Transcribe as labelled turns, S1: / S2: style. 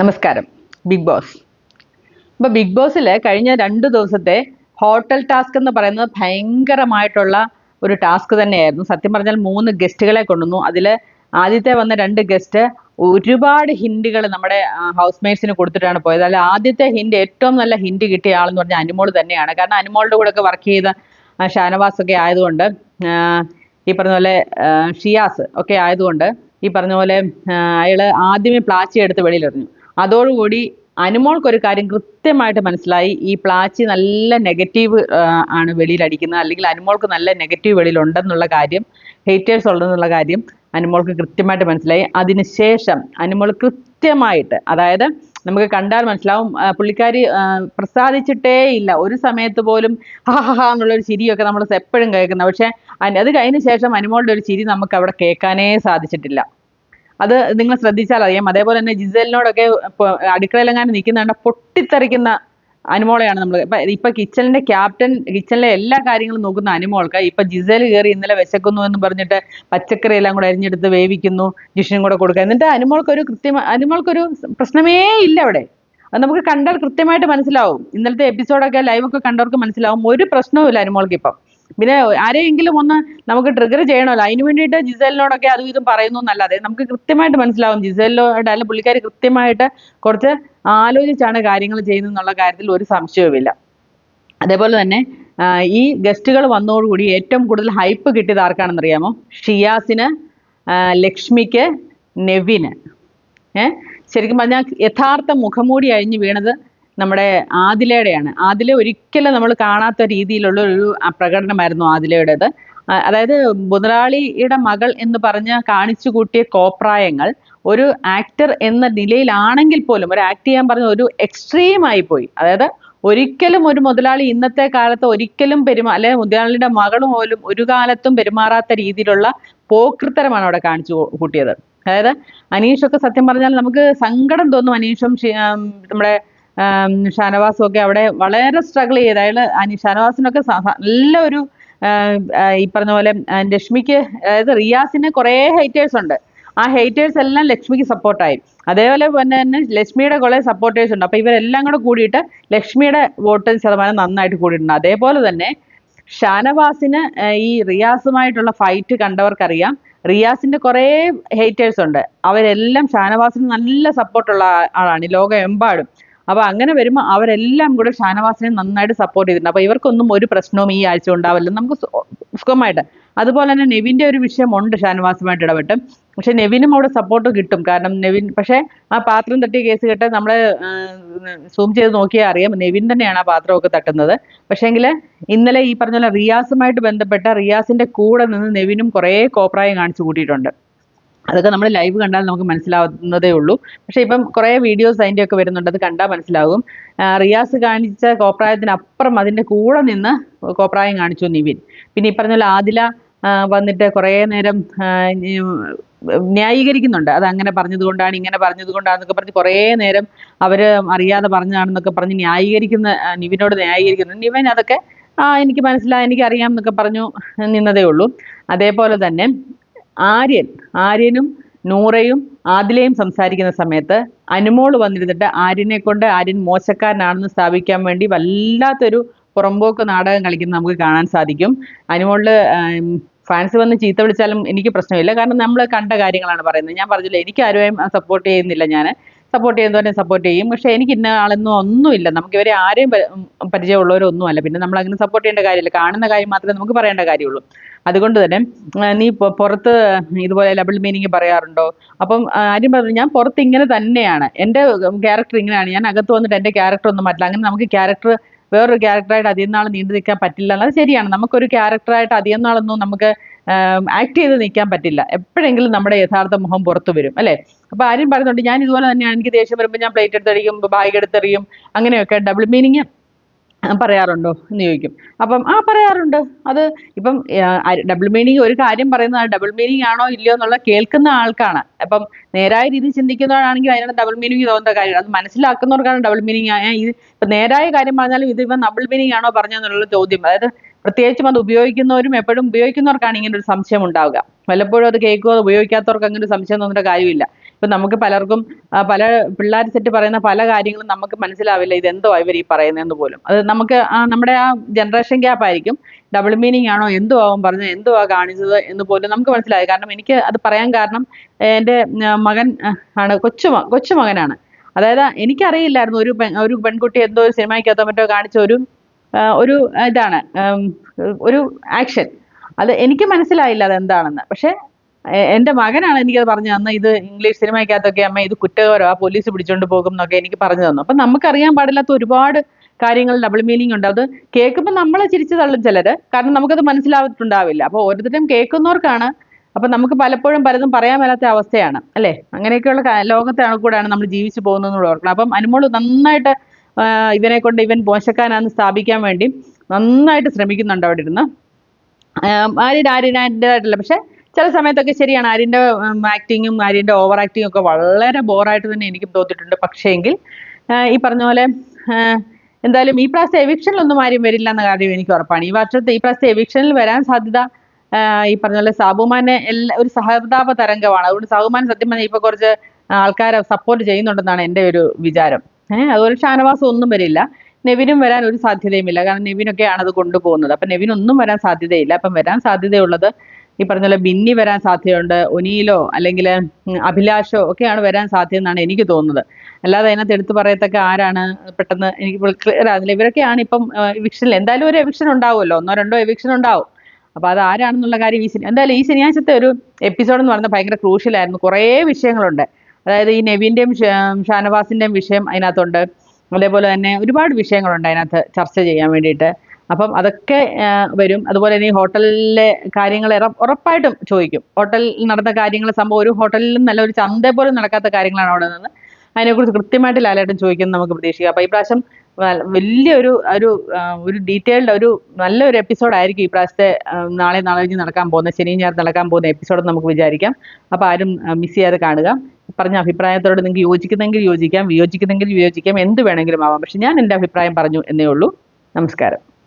S1: നമസ്കാരം. Big boss. ഇപ്പോൾ big ബോസിൽ കഴിഞ്ഞ രണ്ട് ദിവസത്തെ ഹോട്ടൽ ടാസ്ക് എന്ന് പറയുന്നത് ഭയങ്കരമായിട്ടുള്ള ഒരു ടാസ്ക് തന്നെയായിരുന്നു. സത്യം പറഞ്ഞാൽ മൂന്ന് ഗസ്റ്റുകളെ കൊണ്ടുവന്നു. അതിൽ ആദ്യത്തെ വന്ന രണ്ട് ഗസ്റ്റ് ഒരുപാട് ഹിൻഡുകൾ നമ്മുടെ ഹൗസ് മേറ്റ്സിന് കൊടുത്തിട്ടാണ് പോയത്. അല്ല ആദ്യത്തെ ഹിൻഡ് ഏറ്റവും നല്ല ഹിൻഡ് കിട്ടിയ ആളെന്ന് പറഞ്ഞാൽ അനുമോൾ തന്നെയാണ്. കാരണം അനുമോളുടെ കൂടെ ഒക്കെ വർക്ക് ചെയ്ത ഷാനവാസ് ഒക്കെ ആയതുകൊണ്ട് ഈ പറഞ്ഞ പോലെ ഷിയാസ് ഒക്കെ ആയതുകൊണ്ട് ഈ പറഞ്ഞ പോലെ അയാൾ ആദ്യമേ പ്ലാച്ചി എടുത്ത് വെളിയിലെറിഞ്ഞു. അതോടുകൂടി അനുമോൾക്ക് ഒരു കാര്യം കൃത്യമായിട്ട് മനസ്സിലായി. ഈ പ്ലാച്ചി നല്ല നെഗറ്റീവ് ആണ് വെളിയിൽ അടിക്കുന്നത്. അല്ലെങ്കിൽ അനുമോൾക്ക് നല്ല നെഗറ്റീവ് വെളിയിൽ ഉണ്ടെന്നുള്ള കാര്യം ഹേറ്റേഴ്സ് ഉണ്ടെന്നുള്ള കാര്യം അനുമോൾക്ക് കൃത്യമായിട്ട് മനസ്സിലായി. അതിനുശേഷം അനുമോൾ കൃത്യമായിട്ട് അതായത് നമുക്ക് കണ്ടാൽ മനസ്സിലാവും പുള്ളിക്കാരി പ്രസാദിച്ചിട്ടേ ഇല്ല. ഒരു സമയത്ത് പോലും ഹാഹാ എന്നുള്ളൊരു ചിരിയൊക്കെ നമ്മൾ എപ്പോഴും കേൾക്കുന്നത് പക്ഷേ അത് കഴിഞ്ഞ ശേഷം അനുമോളുടെ ഒരു ചിരി നമുക്ക് അവിടെ കേൾക്കാനേ സാധിച്ചിട്ടില്ല. അത് നിങ്ങൾ ശ്രദ്ധിച്ചാൽ അറിയാം. അതേപോലെ തന്നെ ജിസലിനോടൊക്കെ അടുക്കളയിലെങ്ങാനും നിൽക്കുന്നുണ്ട് പൊട്ടിത്തെറിക്കുന്ന അനുമോളയാണ് നമ്മൾ ഇപ്പൊ ഇപ്പൊ കിച്ചണിന്റെ ക്യാപ്റ്റൻ കിച്ചണിലെ എല്ലാ കാര്യങ്ങളും നോക്കുന്ന അനുമോൾക്ക് ഇപ്പൊ ജിസൽ കയറി ഇന്നലെ വിശക്കുന്നു എന്ന് പറഞ്ഞിട്ട് പച്ചക്കറി എല്ലാം കൂടെ അരിഞ്ഞെടുത്ത് വേവിക്കുന്നു ജിഷിനും കൂടെ കൊടുക്കുക. എന്നിട്ട് അനുമോൾക്കൊരു കൃത്യം അനുമോൾക്കൊരു പ്രശ്നമേ ഇല്ല അവിടെ. അത് നമുക്ക് കണ്ടാൽ കൃത്യമായിട്ട് മനസ്സിലാവും. ഇന്നലത്തെ എപ്പിസോഡൊക്കെ ലൈവൊക്കെ കണ്ടവർക്ക് മനസ്സിലാവും. ഒരു പ്രശ്നവുമില്ല അനുമോൾക്ക് ഇപ്പം. പിന്നെ ആരെയെങ്കിലും ഒന്ന് നമുക്ക് ട്രിഗർ ചെയ്യണമല്ലോ. അതിന് വേണ്ടിയിട്ട് ജിസേലിനോടൊക്കെ അതും ഇതും പറയുന്നു എന്നല്ലാതെ നമുക്ക് കൃത്യമായിട്ട് മനസ്സിലാവും. ജിസേലിനോട് അല്ല പുള്ളിക്കാരി കൃത്യമായിട്ട് കുറച്ച് ആലോചിച്ചാണ് കാര്യങ്ങൾ ചെയ്യുന്നത് എന്നുള്ള കാര്യത്തിൽ ഒരു സംശയവുമില്ല. അതേപോലെ തന്നെ ഈ ഗസ്റ്റുകൾ വന്നതോടുകൂടി ഏറ്റവും കൂടുതൽ ഹൈപ്പ് കിട്ടിയത് ആർക്കാണെന്ന് അറിയാമോ? ഷിയാസിന് ലക്ഷ്മിക്ക് നെവിന്. ഏഹ് ശരിക്കും പറഞ്ഞാൽ യഥാർത്ഥ മുഖംമൂടി അഴിഞ്ഞു വീണത് നമ്മുടെ ആദിലയുടെയാണ്. ആദില ഒരിക്കലും നമ്മൾ കാണാത്ത രീതിയിലുള്ള ഒരു പ്രകടനമായിരുന്നു ആദിലയുടേത്. അതായത് മുതലാളിയുടെ മകൾ എന്ന് പറഞ്ഞ് കാണിച്ചു കൂട്ടിയ കോപ്രായങ്ങൾ ഒരു ആക്ടർ എന്ന നിലയിലാണെങ്കിൽ പോലും ഒരു ആക്ട് ചെയ്യാൻ പറഞ്ഞ ഒരു എക്സ്ട്രീം ആയി പോയി. അതായത് ഒരിക്കലും ഒരു മുതലാളി ഇന്നത്തെ കാലത്ത് ഒരിക്കലും പെരുമാ അല്ലെ മുതലാളിയുടെ മകൾ പോലും ഒരു കാലത്തും പെരുമാറാത്ത രീതിയിലുള്ള പോക്കൃത്തരമാണ് അവിടെ കാണിച്ചു കൂട്ടിയത്. അതായത് അനീഷൊക്കെ സത്യം പറഞ്ഞാൽ നമുക്ക് സങ്കടം തോന്നും അനീഷും നമ്മുടെ ഷാനവാസും ഒക്കെ അവിടെ വളരെ സ്ട്രഗിൾ ചെയ്ത്. അയാൾ അനി ഷാനവാസിനൊക്കെ നല്ല ഒരു ഈ പറഞ്ഞ പോലെ ലക്ഷ്മിക്ക് അതായത് റിയാസിന് കുറേ ഹേറ്റേഴ്സ് ഉണ്ട്. ആ ഹേറ്റേഴ്സ് എല്ലാം ലക്ഷ്മിക്ക് സപ്പോർട്ടായി അതേപോലെ തന്നെ തന്നെ ലക്ഷ്മിയുടെ കുറേ സപ്പോർട്ടേഴ്സ് ഉണ്ട്. അപ്പോൾ ഇവരെല്ലാം കൂടെ കൂടിയിട്ട് ലക്ഷ്മിയുടെ വോട്ട് ശതമാനം നന്നായിട്ട് കൂടിയിട്ടുണ്ട്. അതേപോലെ തന്നെ ഷാനവാസിന് ഈ റിയാസുമായിട്ടുള്ള ഫൈറ്റ് കണ്ടവർക്കറിയാം. റിയാസിന്റെ കുറേ ഹേറ്റേഴ്സ് ഉണ്ട്. അവരെല്ലാം ഷാനവാസിന് നല്ല സപ്പോർട്ടുള്ള ആളാണ്. ലോകമെമ്പാടും. അപ്പൊ അങ്ങനെ വരുമ്പോൾ അവരെല്ലാം കൂടെ ഷാനവാസിനെ നന്നായിട്ട് സപ്പോർട്ട് ചെയ്തിട്ടുണ്ട്. അപ്പൊ ഇവർക്കൊന്നും ഒരു പ്രശ്നവും ഈ ആഴ്ച ഉണ്ടാവില്ല. നമുക്ക് സുഖമായിട്ട്. അതുപോലെ തന്നെ നെവിന്റെ ഒരു വിഷയമുണ്ട് ഷാനവാസുമായിട്ട് ഇടപെട്ട്. പക്ഷെ നെവിനും അവിടെ സപ്പോർട്ട് കിട്ടും. കാരണം നെവിൻ പക്ഷേ ആ പാത്രം തട്ടിയ കേസ് കേട്ട് നമ്മൾ സൂം ചെയ്ത് നോക്കിയാൽ അറിയാം. നെവിൻ തന്നെയാണ് ആ പാത്രമൊക്കെ തട്ടുന്നത്. പക്ഷേങ്കിൽ ഇന്നലെ ഈ പറഞ്ഞ പോലെ റിയാസുമായിട്ട് ബന്ധപ്പെട്ട റിയാസിന്റെ കൂടെ നിന്ന് നെവിനും കുറേ കോപ്രായം കാണിച്ചു കൂട്ടിയിട്ടുണ്ട്. അതൊക്കെ നമ്മൾ ലൈവ് കണ്ടാൽ നമുക്ക് മനസ്സിലാവുന്നതേ ഉള്ളൂ. പക്ഷേ ഇപ്പം കുറേ വീഡിയോസ് അതിന്റെ ഒക്കെ വരുന്നുണ്ട് അത് കണ്ടാൽ മനസ്സിലാകും റിയാസ് കാണിച്ച കോപ്രായത്തിനപ്പുറം അതിന്റെ കൂടെ നിന്ന് കോപ്രായം കാണിച്ചു നിവിൻ. പിന്നെ ഈ പറഞ്ഞ ആദില വന്നിട്ട് കുറേ നേരം ന്യായീകരിക്കുന്നുണ്ട്. അത് അങ്ങനെ പറഞ്ഞതുകൊണ്ടാണ് ഇങ്ങനെ പറഞ്ഞതുകൊണ്ടാണെന്നൊക്കെ പറഞ്ഞ് കുറേ നേരം അവർ അറിയാതെ പറഞ്ഞതാണെന്നൊക്കെ പറഞ്ഞ് ന്യായീകരിക്കുന്ന നിവിനോട് ന്യായീകരിക്കുന്നു. നിവൻ അതൊക്കെ ആ എനിക്ക് മനസ്സിലായി എനിക്ക് അറിയാം എന്നൊക്കെ പറഞ്ഞു നിന്നതേ ഉള്ളൂ. അതേപോലെ തന്നെ ആര്യൻ ആര്യനും നൂറയും ആദിലയും സംസാരിക്കുന്ന സമയത്ത് അനുമോൾ വന്നിരുന്നിട്ട് ആര്യനെ കൊണ്ട് ആര്യൻ മോശക്കാരനാണെന്ന് സ്ഥാപിക്കാൻ വേണ്ടി വല്ലാത്തൊരു പുറമ്പോക്ക് നാടകം കളിക്കുന്നത് നമുക്ക് കാണാൻ സാധിക്കും. അനുമോളിൽ ഫാൻസ് വന്ന് ചീത്ത വിളിച്ചാലും എനിക്ക് പ്രശ്നമില്ല. കാരണം നമ്മൾ കണ്ട കാര്യങ്ങളാണ് പറയുന്നത്. ഞാൻ പറഞ്ഞില്ല എനിക്ക് ആരുമായും സപ്പോർട്ട് ചെയ്യുന്നില്ല ഞാൻ സപ്പോർട്ട് ചെയ്യുന്നവരെ സപ്പോർട്ട് ചെയ്യും. പക്ഷേ എനിക്ക് ഇന്ന ആളെന്നും ഒന്നുമില്ല. നമുക്ക് ഇവരെ ആരെയും പരിചയമുള്ളവരൊന്നുമല്ല. പിന്നെ നമ്മൾ അങ്ങനെ സപ്പോർട്ട് ചെയ്യേണ്ട കാര്യമില്ല. കാണുന്ന കാര്യം മാത്രമേ നമുക്ക് പറയേണ്ട കാര്യമുള്ളൂ. അതുകൊണ്ട് തന്നെ നീ പുറത്ത് ഇതുപോലെ ഡബിൾ മീനിങ് പറയാറുണ്ടോ? അപ്പം ആരും പറഞ്ഞു ഞാൻ പുറത്ത് ഇങ്ങനെ തന്നെയാണ്. എന്റെ ക്യാരക്ടർ ഇങ്ങനെയാണ്. ഞാൻ അകത്ത് വന്നിട്ട് എന്റെ ക്യാരക്ടർ ഒന്നും പറ്റില്ല അങ്ങനെ നമുക്ക് ക്യാരക്ടർ വേറൊരു ക്യാരക്ടറായിട്ട് അധികം നാൾ നീണ്ടു നിൽക്കാൻ പറ്റില്ല എന്നത് ശരിയാണ്. നമുക്കൊരു ക്യാരക്ടറായിട്ട് അധികം നാളൊന്നും നമുക്ക് ആക്ട് ചെയ്ത് നിൽക്കാൻ പറ്റില്ല. എപ്പോഴെങ്കിലും നമ്മുടെ യഥാർത്ഥ മുഖം പുറത്തു വരും അല്ലേ? അപ്പൊ ആരും പറയുന്നുണ്ട് ഞാൻ ഇതുപോലെ തന്നെയാണ് എനിക്ക് ദേഷ്യം വരുമ്പോൾ ഞാൻ പ്ലേറ്റ് എടുത്തെറിയും ബാഗ് എടുത്തെറിയും അങ്ങനെയൊക്കെ ഡബിൾ മീനിങ് പറയാറുണ്ടോ? എന്ന് ചോദിക്കും. അപ്പം ആ പറയാറുണ്ട്. അത് ഇപ്പം ഡബിൾ മീനിങ് ഒരു കാര്യം പറയുന്നത് ഡബിൾ മീനിങ് ആണോ ഇല്ലയോ എന്നുള്ള കേൾക്കുന്ന ആൾക്കാണ്. അപ്പം നേരായ രീതിയിൽ ചിന്തിക്കുന്നവരാണെങ്കിൽ അതിനാണ് ഡബിൾ മീനിങ് തോന്നുന്ന കാര്യം. അത് മനസ്സിലാക്കുന്നവർക്കാണ് ഡബിൾ മീനിങ് ഇത് ഇപ്പം നേരായ കാര്യം പറഞ്ഞാലും ഇത് ഇപ്പം ഡബിൾ മീനിങ് ആണോ പറഞ്ഞെന്നുള്ള ചോദ്യം. അതായത് പ്രത്യേകിച്ചും അത് ഉപയോഗിക്കുന്നവരും എപ്പോഴും ഉപയോഗിക്കുന്നവർക്കാണ് ഇങ്ങനെ ഒരു സംശയം ഉണ്ടാവുക. വല്ലപ്പോഴും അത് കേൾക്കുക അത് ഉപയോഗിക്കാത്തവർക്ക് അങ്ങനെ ഒരു സംശയം തോന്നേണ്ട കാര്യമില്ല. ഇപ്പം നമുക്ക് പലർക്കും പല പിള്ളേർ സെറ്റ് പറയുന്ന പല കാര്യങ്ങളും നമുക്ക് മനസ്സിലാവില്ല ഇതെന്തോ ഇവർ ഈ പറയുന്നതെന്ന് പോലും. അത് നമുക്ക് ആ നമ്മുടെ ആ ജനറേഷൻ ഗ്യാപ്പ് ആയിരിക്കും. ഡബിൾ മീനിങ് ആണോ എന്തോ ആവും പറഞ്ഞത് എന്തോ ആ കാണിച്ചത് എന്ന് പോലും നമുക്ക് മനസ്സിലായി കാരണം എനിക്ക് അത് പറയാൻ കാരണം എന്റെ മകൻ ആണ് കൊച്ചു കൊച്ചുമകനാണ് കൊച്ചു മകനാണ്. അതായത് എനിക്കറിയില്ലായിരുന്നു ഒരു പെൺ ഒരു പെൺകുട്ടി എന്തോ ഒരു സിനിമയ്ക്കകത്തോ മറ്റോ കാണിച്ച ഒരു ഒരു ഇതാണ് ഒരു ആക്ഷൻ അത് എനിക്ക് മനസ്സിലായില്ല അത് എന്താണെന്ന് പക്ഷെ എന്റെ മകനാണ് എനിക്കത് പറഞ്ഞു തന്നത്. ഇത് ഇംഗ്ലീഷ് സിനിമയ്ക്കകത്തൊക്കെ അമ്മ ഇത് കുറ്റകരോ ആ പോലീസ് പിടിച്ചോണ്ട് പോകും എന്നൊക്കെ എനിക്ക് പറഞ്ഞു തന്നു. അപ്പം നമുക്കറിയാൻ പാടില്ലാത്ത ഒരുപാട് കാര്യങ്ങൾ ഡബിൾ മീനിങ് ഉണ്ട്. അത് കേൾക്കുമ്പോൾ നമ്മൾ ചിരിച്ചു തള്ളും ചിലര്. കാരണം നമുക്കത് മനസ്സിലാവിട്ടുണ്ടാവില്ല അപ്പോൾ ഓരോരുത്തരും കേൾക്കുന്നവർക്കാണ്. അപ്പം നമുക്ക് പലപ്പോഴും പലതും പറയാൻ മേലാത്ത അവസ്ഥയാണ്. അല്ലേ? അങ്ങനെയൊക്കെയുള്ള ലോകത്താണ് കൂടെയാണ് നമ്മൾ ജീവിച്ചു പോകുന്നതെന്ന് ഓർക്കണം അപ്പം അനുമോൾ നന്നായിട്ട് ഇവനെ കൊണ്ട് ഇവൻ മോശക്കാനാന്ന് സ്ഥാപിക്കാൻ വേണ്ടി നന്നായിട്ട് ശ്രമിക്കുന്നുണ്ട് അവിടെ ഇരുന്ന് ആര്യൻ ആര്യനായിട്ടുള്ള പക്ഷെ ചില സമയത്തൊക്കെ ശരിയാണ്. ആര്യന്റെ ആക്ടിങ്ങും ആര്യന്റെ ഓവർ ആക്ടിങ്ങും ഒക്കെ വളരെ ബോറായിട്ട് തന്നെ എനിക്കും തോന്നിയിട്ടുണ്ട്. പക്ഷേങ്കിൽ ഈ പറഞ്ഞ പോലെ എന്തായാലും ഈ പ്രാവശ്യത്തെ എവിക്ഷനിലൊന്നും ആരും വരില്ല എന്ന കാര്യം എനിക്ക് ഉറപ്പാണ്. ഈ വർഷത്തെ ഈ പ്രാവശ്യത്തെ എവിക്ഷനിൽ വരാൻ സാധ്യത ഈ പറഞ്ഞ പോലെ സാബുമാനെ എല്ലാ ഒരു സഹതാപ തരംഗമാണ്. അതുകൊണ്ട് സാബുമാൻ സത്യം പറഞ്ഞാൽ ഇപ്പൊ കുറച്ച് ആൾക്കാരെ സപ്പോർട്ട് ചെയ്യുന്നുണ്ടെന്നാണ് എന്റെ ഒരു വിചാരം. ഏഹ് അതുപോലെ ഷാനവാസം ഒന്നും വരില്ല. നെവിനും വരാൻ ഒരു സാധ്യതയുമില്ല. കാരണം നെവിനൊക്കെയാണ് അത് കൊണ്ടുപോകുന്നത്. അപ്പം നെവിൻ ഒന്നും വരാൻ സാധ്യതയില്ല. അപ്പം വരാൻ സാധ്യതയുള്ളത് ഈ പറഞ്ഞ പോലെ ബിന്നി വരാൻ സാധ്യതയുണ്ട്. ഒനീലോ അല്ലെങ്കിൽ അഭിലാഷോ ഒക്കെയാണ് വരാൻ സാധ്യത എന്നാണ് എനിക്ക് തോന്നുന്നത്. അല്ലാതെ അതിനകത്ത് എടുത്തു പറയത്തക്ക ആരാണ് പെട്ടെന്ന് എനിക്ക് ക്ലിയർ ആകുന്നില്ല. ഇവരൊക്കെയാണ് ഇപ്പം എവിക്ഷനിൽ എന്തായാലും ഒരു എവിക്ഷൻ ഉണ്ടാവുമല്ലോ. ഒന്നോ രണ്ടോ എവിക്ഷൻ ഉണ്ടാവും. അപ്പോൾ അത് ആരാണെന്നുള്ള കാര്യം ഈ ശനി എന്തായാലും ഈ ശനിയാഴ്ചത്തെ ഒരു എപ്പിസോഡ് എന്ന് പറയുന്നത് ഭയങ്കര ക്രൂഷ്യലായിരുന്നു കുറേ വിഷയങ്ങളുണ്ട്. അതായത് ഈ നെവിന്റെയും ഷാനവാസിന്റെയും വിഷയം അതിനകത്തുണ്ട്. അതേപോലെ തന്നെ ഒരുപാട് വിഷയങ്ങളുണ്ട് അതിനകത്ത് ചർച്ച ചെയ്യാൻ വേണ്ടിയിട്ട്. അപ്പം അതൊക്കെ വരും. അതുപോലെ തന്നെ ഈ ഹോട്ടലിലെ കാര്യങ്ങൾ ഉറപ്പായിട്ടും ചോദിക്കും. ഹോട്ടലിൽ നടന്ന കാര്യങ്ങൾ സംഭവം ഒരു ഹോട്ടലിലും നല്ല ഒരു ചന്ത പോലും നടക്കാത്ത കാര്യങ്ങളാണ് അവിടെ നിന്ന്. അതിനെക്കുറിച്ച് കൃത്യമായിട്ട് ലാലേട്ടൻ ചോദിക്കുന്നത് നമുക്ക് പ്രതീക്ഷിക്കാം. അപ്പോൾ ഈ പ്രാവശ്യം വലിയൊരു ഒരു ഒരു ഡീറ്റെയിൽഡ് ഒരു നല്ലൊരു എപ്പിസോഡായിരിക്കും ഈ പ്രാവശ്യത്തെ നാളെ നാളെ കഴിഞ്ഞ് നടക്കാൻ പോകുന്ന ശനി ഞായർ നടക്കാൻ പോകുന്ന എപ്പിസോഡ് നമുക്ക് വിചാരിക്കാം. അപ്പോൾ ആരും മിസ് ചെയ്യാതെ കാണുക. പറഞ്ഞ അഭിപ്രായത്തോട് നിങ്ങൾക്ക് യോജിക്കുന്നെങ്കിൽ യോജിക്കാം വിയോജിക്കുന്നെങ്കിൽ വിയോജിക്കാം എന്ത് വേണമെങ്കിലും ആവാം. പക്ഷെ ഞാൻ എന്റെ അഭിപ്രായം പറഞ്ഞു എന്നേ ഉള്ളൂ. നമസ്കാരം.